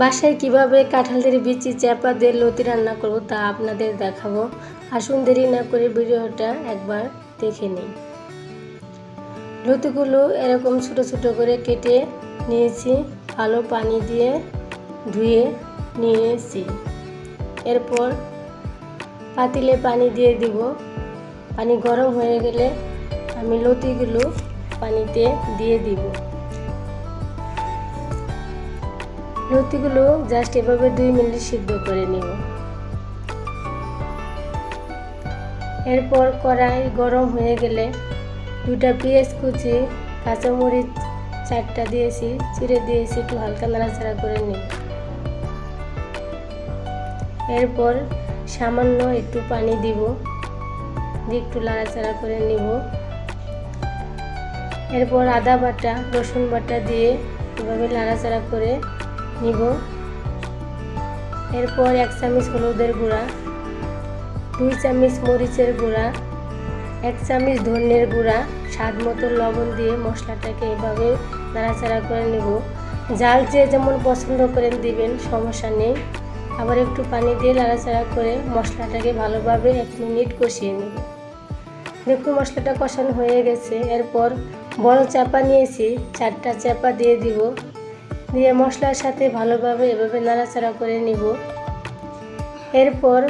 বাসায় কীভাবে কাঁঠালদের বিচি চাপা দিয়ে লতি রান্না করব তা আপনাদের দেখাবো। আসুন দেরি না করে ভিডিওটা একবার দেখে নিই। লতিগুলো এরকম ছোট ছোট করে কেটে নিয়েছি, ভালো পানি দিয়ে ধুয়ে নিয়েছি। এরপর পাতিলে পানি দিয়ে দিব। পানি গরম হয়ে গেলে আমি লতিগুলো পানিতে দিয়ে দিব। লতিগুলো জাস্ট এভাবে দুই মিনিট সিদ্ধ করে নিব। এরপর কড়াই গরম হয়ে গেলে দুটা পেঁয়াজ কুচি, কাঁচামরিচ চারটা দিয়েছি চিড়ে দিয়েছি, একটু হালকা নাড়াচাড়া করে নিব। এরপর সামান্য একটু পানি দিব, দিয়ে একটু নাড়াচাড়া করে নিব। এরপর আদা বাটা, রসুন বাটা দিয়ে এভাবে নাড়াচাড়া করে নিব। এরপর এক চামচ হলুদের গুঁড়া, দুই চামচ মরিচের গুঁড়া, এক চামচ ধনের গুঁড়া, স্বাদ মতো লবণ দিয়ে মশলাটাকে এভাবে নাড়াচাড়া করে নেব। জাল যে যেমন পছন্দ করেন দিবেন, সমস্যা নেই। আবার একটু পানি দিয়ে নাড়াচাড়া করে মশলাটাকে ভালোভাবে এক মিনিট কষিয়ে নেব। দেখুন মশলাটা কষানো হয়ে গেছে। এরপর বড় চাপা নিয়েছি, চারটা চাপা দিয়ে দিব। দিয়ে মশলার সাথে ভালোভাবে এভাবে নাড়াচাড়া করে নিব। এরপর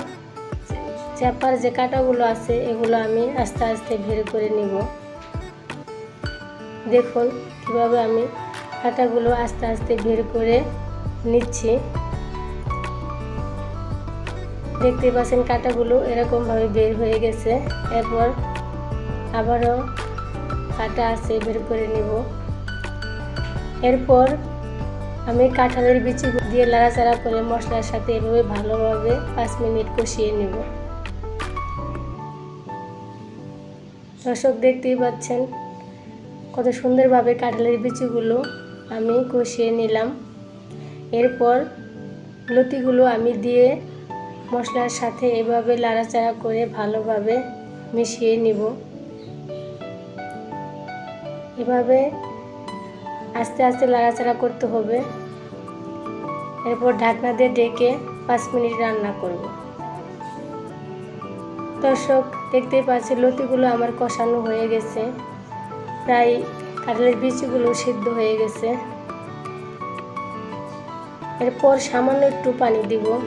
চাপার যে কাঁটাগুলো আছে, এগুলো আমি আস্তে আস্তে বের করে নিব। দেখুন কীভাবে আমি কাঁটাগুলো আস্তে আস্তে বের করে নিচ্ছি। দেখতে পাচ্ছেন কাঁটাগুলো এরকমভাবে বের হয়ে গেছে। এরপর আবারও কাটা আছে, বের করে নিব। এরপর আমি কাঁঠালের বিচি দিয়ে লাড়াচাড়া করে মশলার সাথে এভাবে ভালোভাবে পাঁচ মিনিট কষিয়ে নেব। দর্শক দেখতেই পাচ্ছেন কত সুন্দরভাবে কাঁঠালের বিচিগুলো আমি কষিয়ে নিলাম। এরপর লতিগুলো আমি দিয়ে মশলার সাথে এভাবে লাড়াচাড়া করে ভালোভাবে মিশিয়ে নিব। এভাবে আস্তে আস্তে লাড়াচাড়া করতে হবে। এরপর ঢাকনা দিয়ে ডেকে পাঁচ মিনিট রান্না করব। দর্শক, দেখতেই পাচ্ছি লতিগুলো আমার কষানো হয়ে গেছে। প্রায় কাঁঠালের বিচিগুলো সিদ্ধ হয়ে গেছে। এরপর সামান্য একটু পানি দিব।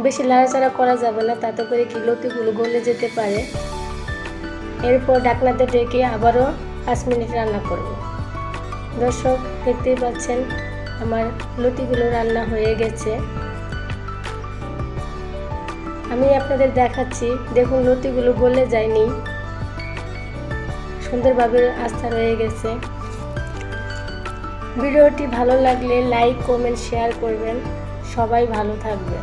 বেশি লাড়াচাড়া করা যাবে না, তাতে করে কি লতিগুলো গলে যেতে পারে। এরপর ঢাকনাতে ডেকে আবারও পাঁচ মিনিট রান্না করব। দর্শক দেখতেই পাচ্ছেন, আমার লতিগুলো রান্না হয়ে গেছে। আমি আপনাদের দেখাচ্ছি, দেখুন লতিগুলো গলে যায়নি। সুন্দরভাবে আস্থা রয়ে গেছে। ভিডিওটি ভালো লাগলে লাইক, কমেন্ট, শেয়ার করবেন। সবাই ভালো থাকবে